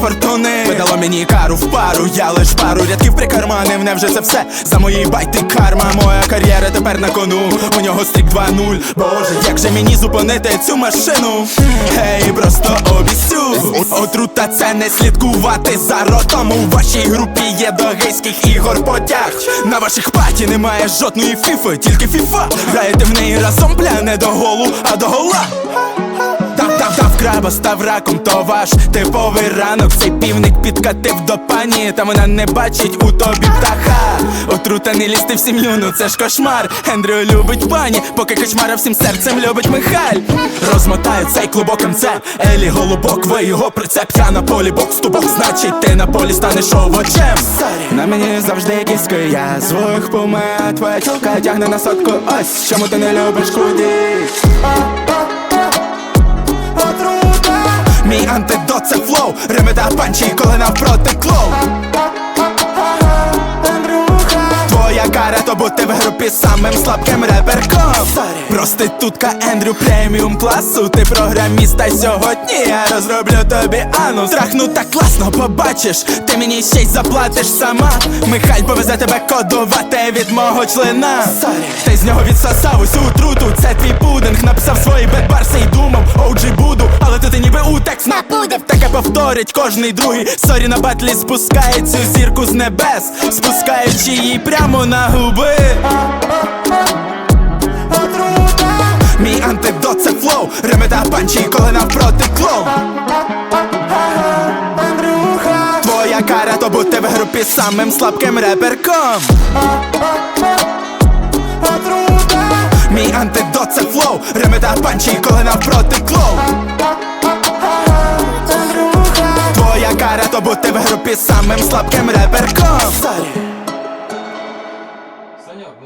фортуни. Видало мені кару в пару, я лиш пару рядків прикарманив. Невже це все за мої байти карма? Моя кар'єра тепер на кону, у нього стрік 2-0 Боже, як же мені зупинити цю машину? Гей, просто обіцю. Отрута це не слідкувати за ротом. У вашій групі є до гейських ігор потяг. На ваших паті немає жодної фіфи, тільки фіфа. Граєте в неї разом, бля, не до голу, а до гола Тав, тав, краба став раком, то ваш типовий ранок. Цей півник підкатив до пані, та вона не бачить у тобі птаха. Отрута не лізти в сім'ю, ну це ж кошмар. Ендрю любить пані, поки кошмара всім серцем любить Михаль. Розмотаю цей клубок МЦ, Елі голубок, ви його прицеп. Я на полі бокс тубок, значить ти на полі станеш овочем. На мені завжди кіски, я звук помет Твоя тілка тягне на сотку, ось чому ти не любиш кудись Мій антидот це флоу, ремеда панчі, коли навпроти клоу Твоя кара, то бути в групі самим слабким реперком. Проститутка Ендрю преміум класу. Ти програміст, та сьогодні я розроблю тобі анус. Трахну так класно, побачиш, ти мені ще й заплатиш сама. Михайль повезе тебе кодувати від мого члена. Ти з нього відсосав усю отруту, це твій пудинг Написав свої бетбарси і думав, оуджі буду Але тут ти ніби у текст напудив Таке повторить кожний другий. Сорі на батлі спускає цю зірку з небес Спускаючи її прямо на губи. Мій антидот це флоу, рими панчі, коли навпроти клоу. Твоя кара, то бути в групі самим слабким реперком. Мій антидот це флоу, рими панчі, коли навпроти клоу. Твоя кара, то бути в групі самим слабким реперком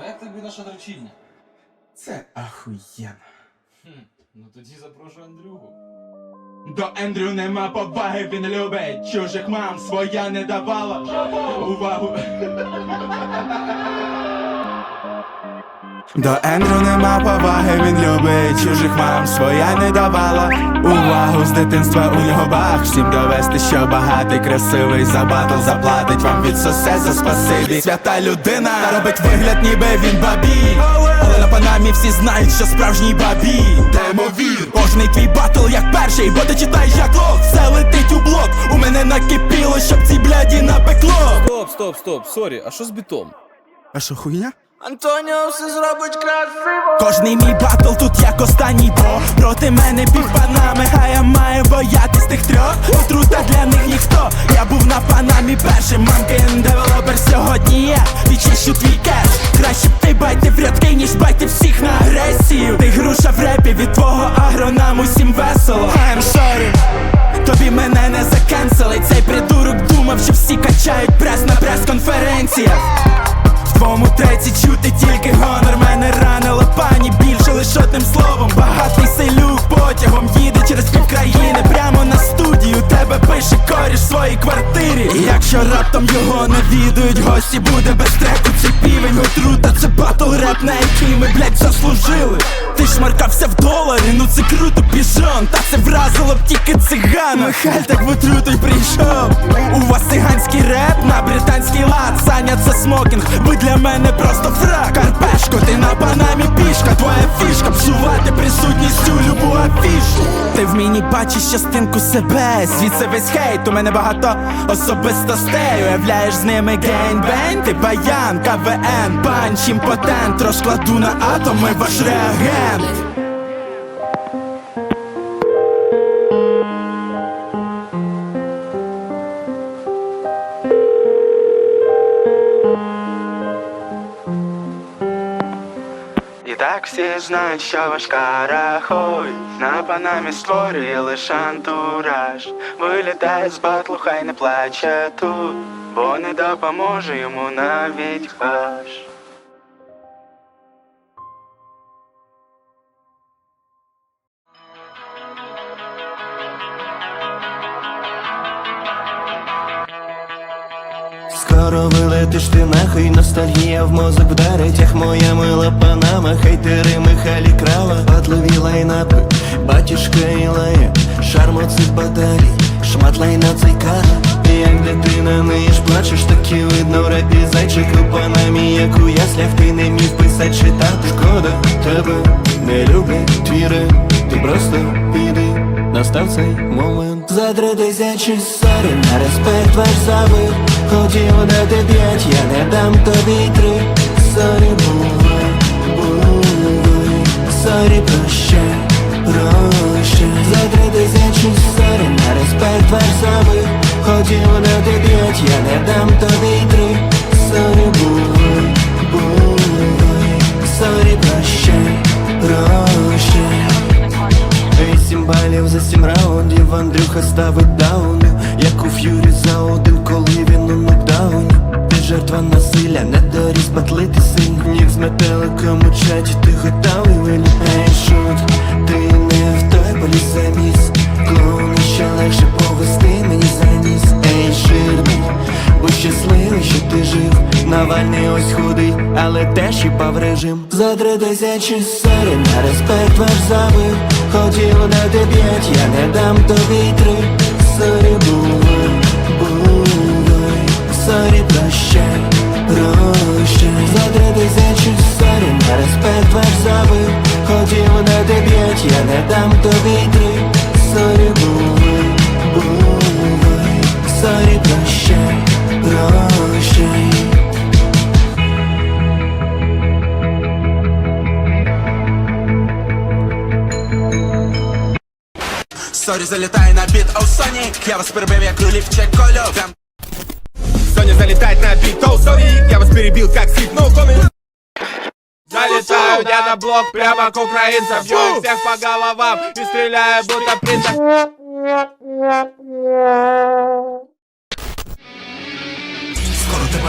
Саньок, ну як тобі наша дрочільня? Це ахуєнно Хм, ну тоді запрошу Андрюху. До Ендрю нема поваги, він любить чужих мам, своя не давала увагу. До Ендрю нема поваги, він любить чужих мам, своя не давала увагу з дитинства у нього баг Всім довести, що багатий, красивий за батл заплатить вам від сосе за спасибі. Свята людина робить вигляд, ніби він бабі. Але на панамі всі знають, що справжній бабі. Демовір. Кожний твій батл як перший, бо ти читаєш як лох. Все летить у блок, у мене накипіло, щоб ці бляді напекло Стоп, стоп, стоп, сорі, а що з бітом? А що хуйня? Антоніо все зробить красиво. Кожний мій батл тут як останній бо Проти мене півпанами, а я маю боятись тих трьох. Отрута для них ніхто, я був на панамі першим. Мамкин девелопер сьогодні я відчищу твій кеш. Краще б ти байте в рядки, ніж байте всіх на агресію. Ти груша в репі від твого агро нам усім весело. I'm sorry. Тобі мене не закенселить. Цей придурок думав, що всі качають прес на прес-конференціях твоєму треці чути тільки гонор І Якщо раптом його навідують гості, буде без треку. Цей півень отрута Це батл реп, на який ми, блять, заслужили. Ти шмаркався в доларі, ну це круто піжон Та це вразило б тільки циган Михаль так в отруту й прийшов. У вас циганський реп на британський лад. Саня це смокінг, ви для мене просто фрак. Карпешко, ти на панамі пішка. Твоя фішка псувати присутністю любу афішу. Ти в мені бачиш частинку себе. Звідси весь хейт, у мене багато особистостей Уявляєш з ними гейнбейн. Ти баян, КВН, панч, імпотент. Розкладу на атоми ваш реагент так всі знають, що ваш карахой На панамі створили шантураж антураж. Вилітає з батлу, хай не плаче тут Бо не допоможе йому навіть хаш Скоро вилетиш ти нахуй Ностальгія в мозок вдарить, як моя мила панама Хейтери Михайлі крава, падливі лайнапи Батюшка Ілея, шармо цих баталій Шмат лайна цей І як дитина ниєш, плачеш, так і видно в репі зайчик у панамі, як у яслях ти не міг писать читати Шкода, тебе не люблять твіри, ти просто піди Настав цей момент. Задри тисячі сорі, на респект ваш забив Хотів дати п'ять, я не дам тобі три. Сорі, бувай, бувай. Сорі, прощай, прощай Задри тисячі сорі, на респект ваш забив Хотів дати п'ять, я не дам тобі три готовий вилі шут, ти не в той поліс заміс Клоуни ще легше повести мені заніс. Ей, жирний, будь щасливий, що ти жив. Навальний ось худий, але теж їбав режим. За три тисячі сорі, на респект ваш забив Хотів дати п'ять, я не дам тобі я не дам тобі три. Сорі, бувай, бувай Сорі, прощай, прощай. Сорі, залітає на біт, оу Сонік Я вас перебив, як рулівчик кольов. Соня залетает на бит, оу, сори Я вас перебил, как сит, я на блок прямо к украинцам. Бью всех по головам и стреляю, будто птица. Скоро тебе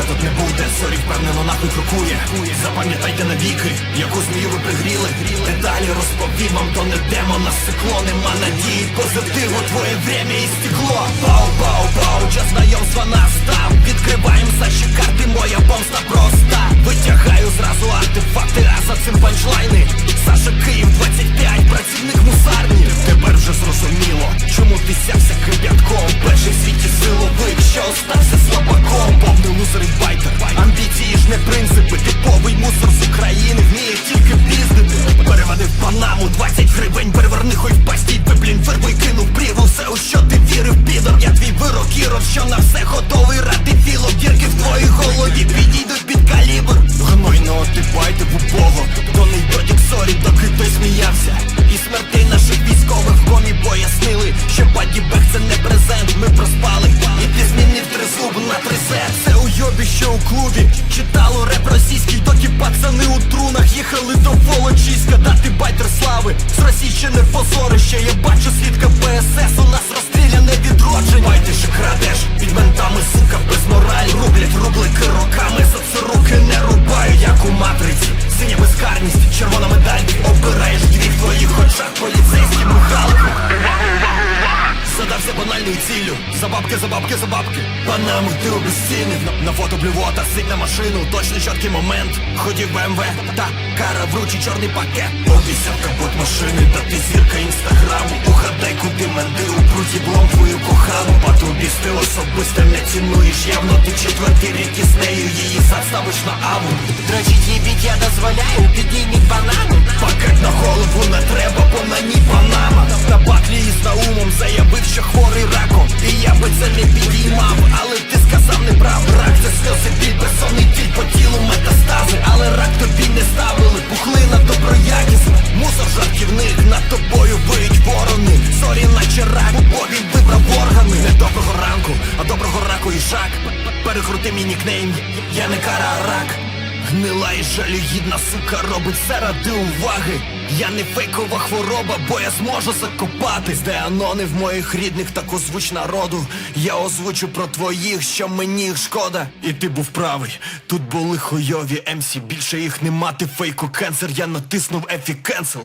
буде, сорі впевнено нахуй крокує. Запам'ятайте навіки, яку змію ви пригріли. Деталі розповім вам, то не демон, на стекло Нема надії, позитиву, твоє время і стекло. Бау, бау, бау, час знайомства настав Відкриваєм наші карти, моя помста проста. Витягаю зразу артефакти, а за цим панчлайни. Саша Київ 25, працівник мусарні. Тепер вже зрозуміло, чому ти сявся кип'ятком. Перший в світі силовик, що остався слабаком. Повний лузер готовий ради філо Дірки в твоїй голові підійдуть під калібр. Гнойно отипайте бубово Донний дотік сорі, доки той сміявся. І смертей наших військових в комі пояснили Що бадібек це не презент, ми проспали І ти змінив тризуб на трисет Це уйобі, що у клубі пацани у трунах Їхали до Волочиська, дати байтер слави З розсічене позорище, я бачу свідка ПСС У нас розстріляне відродження. Байтиш і крадеш, під ментами, сука, без моралі. Рублять рублики роками, за це руки не рубаю, як у матриці. Синя безкарність, червона медаль Обираєш бабки, за бабки, По нам Панаму ти обезцінив на, на фото блювота Сить на машину, точно чіткий момент. Ходів БМВ, та кара вручі чорний пакет. Обіцяв капот машини, та ти зірка інстаграму. Угадай, куди менди у пруті блом твою кохану По тобі ти особисто не цінуєш. Явно Ти четвертий рік із нею її заставиш на аву Тричі їбіть, я дозволяю, підійміть банану. Пакет на голову не треба, бо на ній панама. На батлі із Наумом заявив, що хворий раком. І я би це не підіймав, але ти сказав і жалюгідна сука робить все ради уваги. Я не фейкова хвороба, бо я зможу закопатись. Де анони в моїх рідних так озвуч народу. Я озвучу про твоїх, що мені їх шкода. І ти був правий, тут були хуйові МС Більше їх не мати фейку. Кенсер Я натиснув ефі кенсел